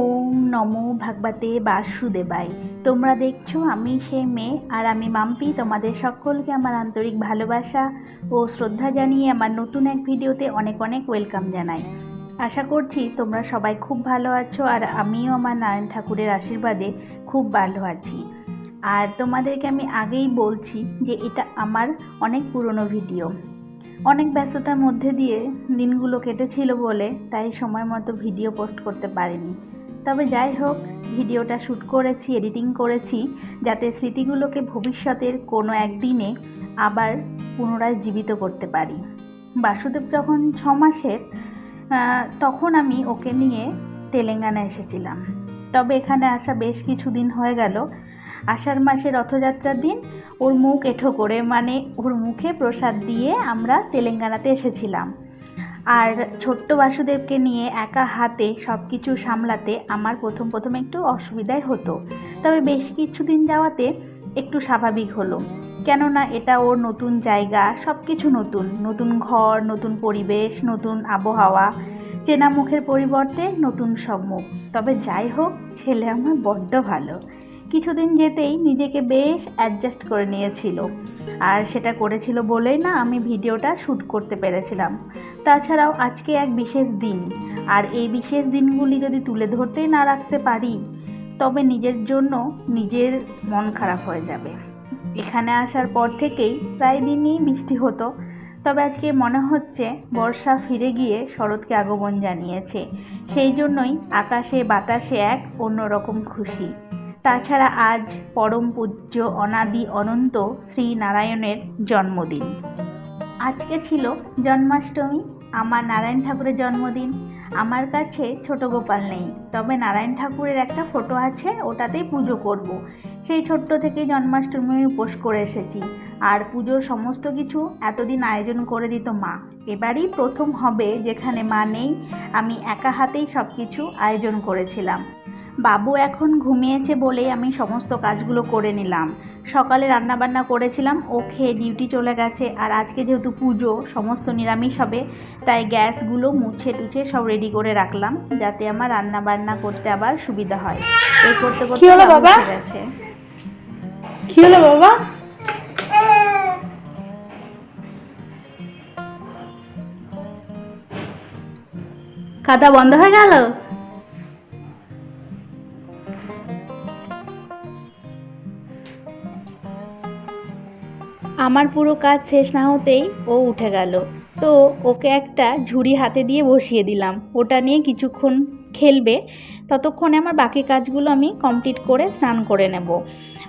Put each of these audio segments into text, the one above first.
ওম নমো ভাগবতে বাসুদেবাই তোমরা দেখছ আমি সেই মেয়ে আর আমি মাম্পি। তোমাদের সকলকে আমার আন্তরিক ভালোবাসা ও শ্রদ্ধা জানিয়ে আমার নতুন এক ভিডিওতে অনেক অনেক ওয়েলকাম জানাই। আশা করছি তোমরা সবাই খুব ভালো আছো আর আমিও আমার নারায়ণ ঠাকুরের আশীর্বাদে খুব ভালো আছি। আর তোমাদেরকে আমি আগেই বলছি যে এটা আমার অনেক পুরনো ভিডিও। অনেক ব্যস্ততার মধ্যে দিয়ে দিনগুলো কেটেছিল বলে তাই সময় মতো ভিডিও পোস্ট করতে পারিনি। তবে যাই হোক, ভিডিওটা শ্যুট করেছি, এডিটিং করেছি, যাতে স্মৃতিগুলোকে ভবিষ্যতের কোনো একদিনে আবার পুনরায় জীবিত করতে পারি। বাসুদেব যখন ছ মাসের তখন আমি ওকে নিয়ে তেলেঙ্গানা এসেছিলাম। তবে এখানে আসা বেশ কিছুদিন হয়ে গেল। আষাঢ় মাসে রথযাত্রার দিন ওর মুখ এঠো করে মানে ওর মুখে প্রসাদ দিয়ে আমরা তেলেঙ্গানাতে এসেছিলাম। আর ছোট্ট বাসুদেবকে নিয়ে একা হাতে সব কিছু সামলাতে আমার প্রথম প্রথম একটু অসুবিধাই হতো। তবে বেশ কিছুদিন যাওয়াতে একটু স্বাভাবিক হলো। কেননা এটা ওর নতুন জায়গা সব কিছু নতুন। নতুন ঘর, নতুন পরিবেশ, নতুন আবহাওয়া, চেনা মুখের পরিবর্তে নতুন সব মুখ তবে যাই হোক, ছেলে আমার বড্ড ভালো। কিছুদিন যেতেই নিজেকে বেশ অ্যাডজাস্ট করে নিয়েছিল। আর সেটা করেছিল বলেই না আমি ভিডিওটা শ্যুট করতে পেরেছিলাম। তাছাড়াও আজকে এক বিশেষ দিন। আর এই বিশেষ দিনগুলি যদি তুলে ধরতেই না রাখতে পারি, তবে নিজের জন্য নিজের মন খারাপ হয়ে যাবে। এখানে আসার পর থেকেই প্রায় দিনই বৃষ্টি হতো। তবে আজকে মনে হচ্ছে বর্ষা ফিরে গিয়ে শরৎকে আগমন জানিয়েছে। সেই জন্যই আকাশে বাতাসে এক অন্যরকম খুশি। তাছাড়া আজ পরম পূজ্য অনাদি অনন্ত শ্রী নারায়ণের জন্মদিন। আজকে ছিল জন্মাষ্টমী, আমার নারায়ণ ঠাকুরের জন্মদিন। আমার কাছে ছোট গোপাল নেই, তবে নারায়ণ ঠাকুরের একটা ফটো আছে, ওটাতেই পুজো করব। সেই ছোট্ট থেকেই জন্মাষ্টমী উপোস করে এসেছি। আর পুজোর সমস্ত কিছু এতদিন আয়োজন করে দিত মা। এবারই প্রথম হবে যেখানে মা নেই, আমি একা হাতেই সব কিছু আয়োজন করেছিলাম। বাবু এখন ঘুমিয়েছে বলেই আমি সমস্ত কাজগুলো করে নিলাম। সকালে রান্নাবান্না করেছিলাম ও খেয়ে ডিউটি চলে গেছে আর আজকে যেহেতু পুজো সমস্ত নিরামিষ হবে তাই গ্যাসগুলো মুছে টুছে সব রেডি করে রাখলাম যাতে আমার রান্না বান্না করতে আবার সুবিধা হয়। এই করতে করতে হলো বাবা? গেছে। কি হলো বাবা? খাতা বন্ধ হয়ে গেল? আমার পুরো কাজ শেষ না হতেই ও উঠে গেল। তো ওকে একটা ঝুড়ি হাতে দিয়ে বসিয়ে দিলাম। ওটা নিয়ে কিছুক্ষণ খেলবে। ততক্ষণে আমার বাকি কাজগুলো আমি কমপ্লিট করে স্নান করে নেব।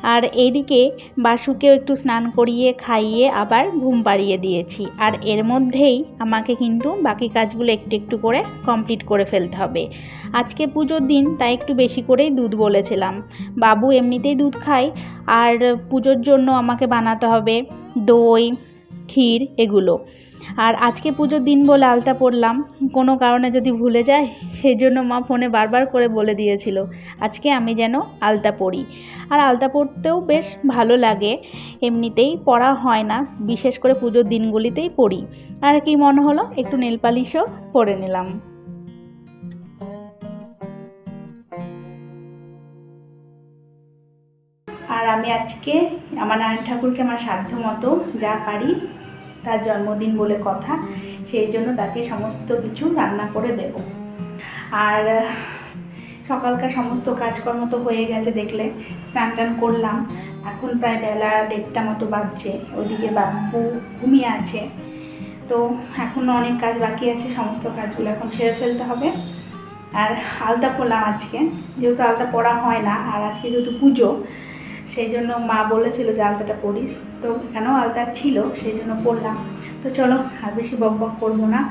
আর এইদিকে বাসুকেও একটু স্নান করিয়ে খাইয়ে আবার ঘুম পাড়িয়ে দিয়েছি। আর এর মধ্যেই আমাকে কিন্তু বাকি কাজগুলো একটু একটু করে কমপ্লিট করে ফেলতে হবে। আজকে পুজোর দিন, তাই একটু বেশি করেই দুধ বলেছিলাম। বাবু এমনিতেই দুধ খায়, আর পুজোর জন্য আমাকে বানাতে হবে দই, ক্ষীর, এগুলো। আর আজকে পুজোর দিন বলে আলতা পরলাম। কোনো কারণে যদি ভুলে যায়, সেই জন্য মা ফোনে বারবার করে বলে দিয়েছিল, আজকে আমি যেন আলতা পরি। আর আলতা পরতেও বেশ ভালো লাগে। এমনিতেই পরা হয় না, বিশেষ করে পুজোর দিনগুলিতেই পরি। আর কি মনে হলো, একটু নেল পালিশও পরে নিলাম। আর আমি আজকে আমার নারায়ণ ঠাকুরকে আমার সাধ্য মতো যা পারি তার জন্মদিন বলে কথা, সেই জন্য তাকে সমস্ত কিছু রান্না করে দেব। আর, সকালকার সমস্ত কাজকর্ম তো হয়ে গেছে দেখলে, স্নান টান করলাম। এখন প্রায় বেলা দেড়টা মতো বাজছে ওইদিকে বাপু ঘুমিয়ে আছে। তো এখনও অনেক কাজ বাকি আছে, সমস্ত কাজগুলো এখন সেরে ফেলতে হবে। আর আলতা পরলাম আজকে, যেহেতু আলতা পরা হয় না, আর আজকে যেহেতু পুজো সেই জন্য মা বলেছিল যে আলতাটা পরিস তো এখানেও আলতা ছিল, সেই জন্য পড়লাম। তো চলো, আর বেশি বক বক করব না।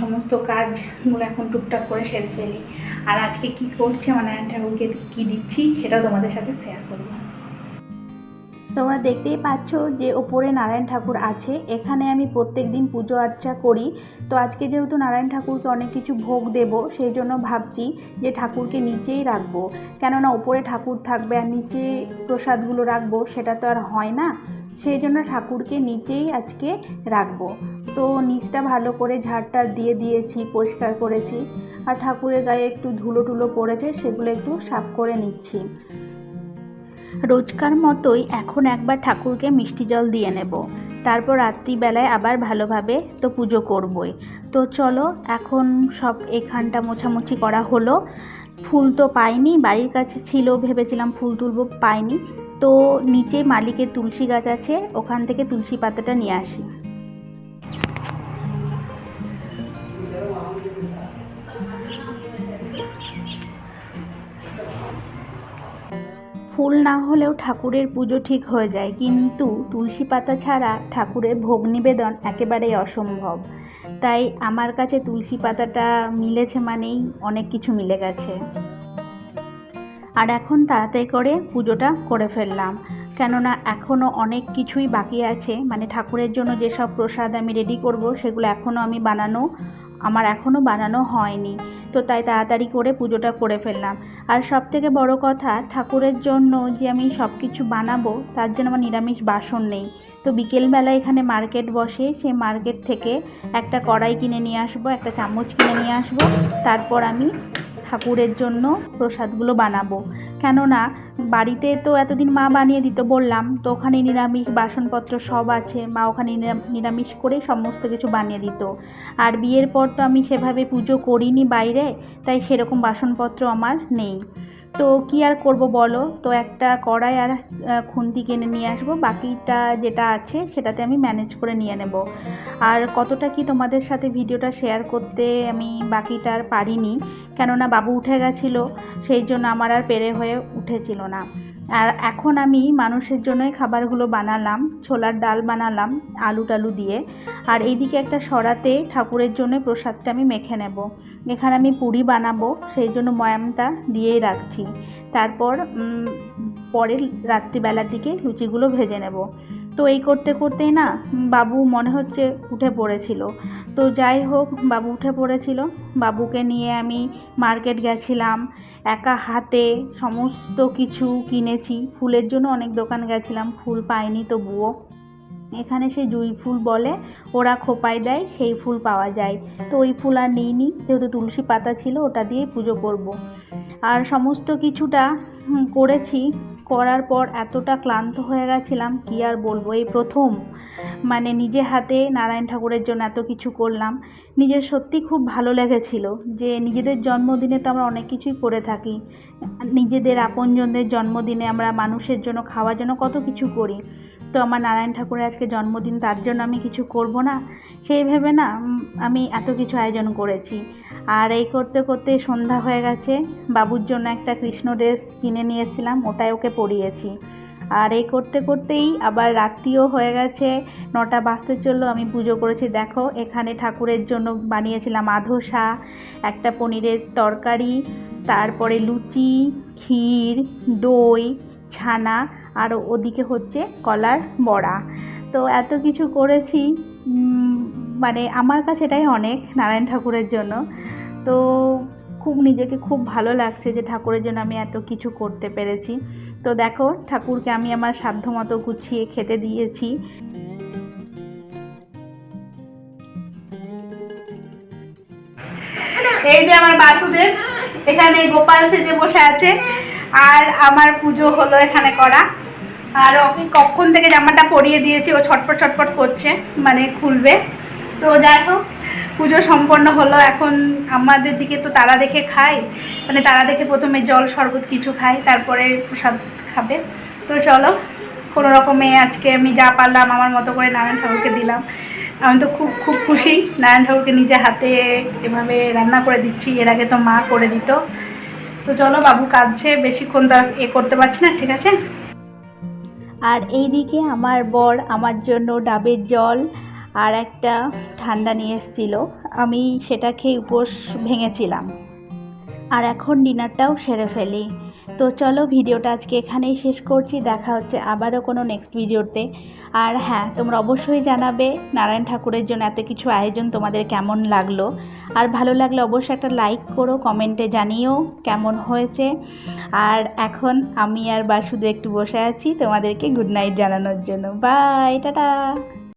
সমস্ত কাজগুলো এখন টুকটাক করে সেরে ফেলি। আর আজকে কি করছে মানে ঠাকুরকে কী দিচ্ছি সেটাও তোমাদের সাথে শেয়ার করব। তোমরা দেখতেই পাচ্ছ যে ওপরে নারায়ণ ঠাকুর আছে। এখানে আমি প্রত্যেক দিন পুজো আর্চা করি। তো আজকে যেহেতু নারায়ণ ঠাকুরকে অনেক কিছু ভোগ দেব, সেই জন্য ভাবছি যে ঠাকুরকে নিচেই রাখব। কেননা ওপরে ঠাকুর থাকবে আর নিচে প্রসাদগুলো রাখব, সেটা তো আর হয় না। সেই জন্য ঠাকুরকে নিচেই আজকে রাখব। তো নিচটা ভালো করে ঝাড়টার দিয়ে দিয়েছি, পরিষ্কার করেছি। আর ঠাকুরের গায়ে একটু ধুলো টুলো পড়েছে, সেগুলো একটু সাফ করে নিচ্ছি। রোজকার মতোই এখন একবার ঠাকুরকে মিষ্টি জল দিয়ে নেব। তারপর রাত্রিবেলায় আবার ভালোভাবে তো পুজো করবই। তো চলো, এখন সব এখানটা মোছামুছি করা হলো। ফুল তো পাইনি, বাড়ির কাছে ছিল, ভেবেছিলাম ফুল তুলব, পাইনি। তো নিচে মালিকের তুলসী গাছ আছে, ওখান থেকে তুলসী পাতাটা নিয়ে আসি। ফুল না হলেও ঠাকুরের পুজো ঠিক হয়ে যায়। কিন্তু তুলসী পাতা ছাড়া ঠাকুরের ভোগ নিবেদন একেবারেই অসম্ভব। তাই আমার কাছে তুলসী পাতাটা মিলেছে মানেই অনেক কিছু মিলে গেছে। আর এখন তাড়াতাড়ি করে পুজোটা করে ফেললাম। কেননা এখনও অনেক কিছুই বাকি আছে। মানে ঠাকুরের জন্য যেসব প্রসাদ আমি রেডি করব, সেগুলো এখনও আমি বানানো, আমার এখনও বানানো হয়নি। তো তাই তাড়াতাড়ি করে পুজোটা করে ফেললাম। আর সব থেকে বড় কথা, ঠাকুরের জন্য যে আমি সব কিছু বানাবো, তার জন্য আমার নিরামিষ বাসন নেই। তো বিকেলবেলা এখানে মার্কেট বসে, সেই মার্কেট থেকে একটা কড়াই কিনে নিয়ে আসব, একটা চামচ কিনে নিয়ে আসব। তারপর আমি ঠাকুরের জন্য প্রসাদগুলো বানাবো। কেননা বাড়িতে তো এতদিন মা বানিয়ে দিত বললাম, তো ওখানে নিরামিষ, বাসনপত্র সব আছে, মা ওখানে নিরামিষ করে সমস্ত কিছু বানিয়ে দিত। আর বিয়ের পর তো আমি সেভাবে পুজো করিনি বাইরে, তাই সেরকম বাসনপত্র আমার নেই। তো কি আর করব বলো? তো একটা কড়াই আর খুন্তি কিনে নিয়ে আসব, বাকিটা যেটা আছে সেটাতে আমি ম্যানেজ করে নিয়ে নেব। আর কতটা কি তোমাদের সাথে ভিডিওটা শেয়ার করতে আমি বাকিটা আর পারিনি কেননা বাবু উঠে গেছিল, সেই জন্য আমার আর পেরে হয়ে উঠেছিল না। আর এখন আমি মানুষের জন্যই খাবারগুলো বানালাম, ছোলার ডাল বানালাম, আলু টালু দিয়ে। আর এইদিকে একটা সরাতে ঠাকুরের জন্য প্রসাদটা আমি মেখে নেব। এখানে আমি পুরি বানাবো, সেই জন্য ময়ামটা দিয়েই রাখছি। তারপর পরের রাত্রিবেলার দিকে লুচিগুলো ভেজে নেব। তো এই করতে করতেই না, বাবু মনে হচ্ছে উঠে পড়েছিল। তো যাই হোক, বাবু উঠে পড়েছিল। বাবুকে নিয়ে আমি মার্কেট গেছিলাম। একা হাতে সমস্ত কিছু কিনেছি। ফুলের জন্য অনেক দোকান গেছিলাম, ফুল পাইনি তবুও। এখানে সেই জুঁই ফুল বলে, ওরা খোপায় দেয়, সেই ফুল পাওয়া যায়। তো ওই ফুল আর নিইনি, যেহেতু তুলসী পাতা ছিল, ওটা দিয়ে পুজো করব। আর সমস্ত কিছুটা করেছি। করার পর এতটা ক্লান্ত হয়ে গেছিলাম, কি আর বলব? এই প্রথম মানে নিজে হাতে নারায়ণ ঠাকুরের জন্য এত কিছু করলাম। নিজের সত্যি খুব ভালো লেগেছিল যে নিজেদের জন্মদিনে তো আমরা অনেক কিছুই করে থাকি। নিজেদের আপনজনদের জন্মদিনে আমরা মানুষের জন্য খাওয়ার জন্য কত কিছু করি। তো আমার নারায়ণ ঠাকুরের আজকে জন্মদিন তার জন্য আমি কিছু করব না। সেই ভেবে না আমি এত কিছু আয়োজন করেছি। আর এই করতে করতে সন্ধ্যা হয়ে গেছে। বাবুর জন্য একটা কৃষ্ণ ড্রেস কিনে নিয়ে এসেছিলাম, ওটাই ওকে পরিয়েছি। আর এই করতে করতেই আবার রাত্রিও হয়ে গেছে। নটা বাজতে চলল, আমি পুজো করেছি। দেখো, এখানে ঠাকুরের জন্য বানিয়েছিলাম আধোসা, একটা পনিরের তরকারি, তারপরে লুচি, ক্ষীর, দই, ছানা, আর ওদিকে হচ্ছে কলার বড়া। তো এত কিছু করেছি মানে আমার কাছে এটাই অনেক নারায়ণ ঠাকুরের জন্য। তো খুব নিজেকে খুব ভালো লাগছে যে ঠাকুরের জন্য আমি এত কিছু করতে পেরেছি। তো দেখো, ঠাকুরকে আমি আমার সাধ্যমতো গুছিয়ে খেতে দিয়েছি। এই যে আমার বাসুদেব, এখানে গোপাল সেজে বসে আছে। আর আমার পুজো হলো এখানে করা। আর ওকে কখন থেকে জামাটা পরিয়ে দিয়েছি, ও ছটপট ছটপট করছে মানে খুলবে। তো যাই হোক পুজো সম্পন্ন হলো, এখন আমাদের দিকে তো তারা দেখে খাই মানে তারা দেখে প্রথমে জল, শরবত কিছু খাই তারপরে প্রসাদ খাবে। তো চলো, কোনো রকমে আজকে আমি যা পারলাম, আমার মতো করে নারায়ণ ঠাকুরকে দিলাম। আমি তো খুব খুব খুশি। নারায়ণ ঠাকুরকে নিজে হাতে এভাবে রান্না করে দিচ্ছি, এর আগে তো মা করে দিত। তো চলো, বাবু কাঁদছে, বেশিক্ষণ তো এ করতে পারছি না, ঠিক আছে? আর এইদিকে আমার বর আমার জন্য ডাবের জল আর একটা ঠান্ডা নিয়ে এসেছিল। আমি সেটা খেয়ে উপোস ভেঙেছিলাম। আর এখন ডিনারটাও সেরে ফেলি। তো চলো ভিডিওটা আজকে এখানেই শেষ করছি। দেখা হচ্ছে আবারও কোনো নেক্সট ভিডিওতে। আর হ্যাঁ তোমরা অবশ্যই জানাবে নারায়ণ ঠাকুরের জন্য এত কিছু আয়োজন তোমাদের কেমন লাগল। আর ভালো লাগলে অবশ্যই একটা লাইক করো কমেন্টে জানিও কেমন হয়েছে। আর এখন আমি আর বা শুধু একটু বসে আছি তোমাদেরকে গুড নাইট জানানোর জন্য। Bye tata!